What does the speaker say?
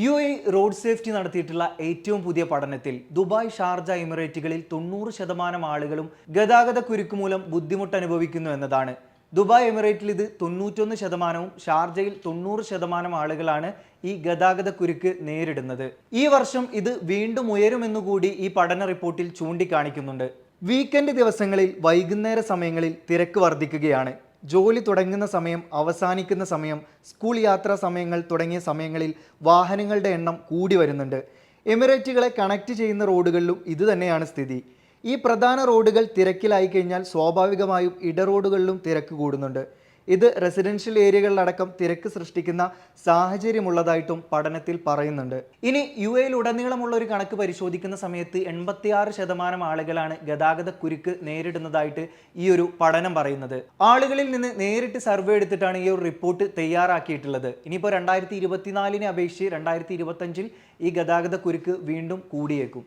U A road safety നടത്തിയിട്ടുള്ള ഏറ്റവും പുതിയ പഠനത്തിൽ ദുബായ് ഷാർജ എമിറേറ്റുകളിൽ തൊണ്ണൂറ് ശതമാനം ആളുകളും ഗതാഗത കുരുക്ക് മൂലം ബുദ്ധിമുട്ട് അനുഭവിക്കുന്നു എന്നതാണ്. ദുബായ് എമിറേറ്റിൽ ഇത് തൊണ്ണൂറ്റൊന്ന് ശതമാനവും ഷാർജയിൽ തൊണ്ണൂറ് ശതമാനം ആളുകളാണ് ഈ ഗതാഗത കുരുക്ക് നേരിടുന്നത്. ഈ വർഷം ഇത് വീണ്ടും ഉയരുമെന്നുകൂടി ഈ പഠന റിപ്പോർട്ടിൽ ചൂണ്ടിക്കാണിക്കുന്നുണ്ട്. വീക്കെൻഡ് ദിവസങ്ങളിൽ വൈകുന്നേര സമയങ്ങളിൽ തിരക്ക് വർദ്ധിക്കുകയാണ്. ജോലി തുടങ്ങുന്ന സമയം അവസാനിക്കുന്ന സമയം സ്കൂൾ യാത്രാ സമയങ്ങൾ തുടങ്ങിയ സമയങ്ങളിൽ വാഹനങ്ങളുടെ എണ്ണം കൂടി വരുന്നുണ്ട്. എമിറേറ്റുകളെ കണക്ട് ചെയ്യുന്ന റോഡുകളിലും ഇതുതന്നെയാണ് സ്ഥിതി. ഈ പ്രധാന റോഡുകൾ തിരക്കിലായി കഴിഞ്ഞാൽ സ്വാഭാവികമായും ഇടറോഡുകളിലും തിരക്ക് കൂടുന്നുണ്ട്. ഇത് റെസിഡൻഷ്യൽ ഏരിയകളിലടക്കം തിരക്ക് സൃഷ്ടിക്കുന്ന സാഹചര്യമുള്ളതായിട്ടും പഠനത്തിൽ പറയുന്നുണ്ട്. ഇനി യു എയിൽ ഉടനീളമുള്ള ഒരു കണക്ക് പരിശോധിക്കുന്ന സമയത്ത് എൺപത്തിയാറ് ശതമാനം ആളുകളാണ് ഗതാഗത കുരുക്ക് നേരിടുന്നതായിട്ട് ഈ ഒരു പഠനം പറയുന്നത്. ആളുകളിൽ നിന്ന് നേരിട്ട് സർവേ എടുത്തിട്ടാണ് ഈ ഒരു റിപ്പോർട്ട് തയ്യാറാക്കിയിട്ടുള്ളത്. ഇനിയിപ്പോൾ രണ്ടായിരത്തി ഇരുപത്തിനാലിനെ അപേക്ഷിച്ച് രണ്ടായിരത്തി ഇരുപത്തഞ്ചിൽ ഈ ഗതാഗത കുരുക്ക് വീണ്ടും കൂടിയേക്കും.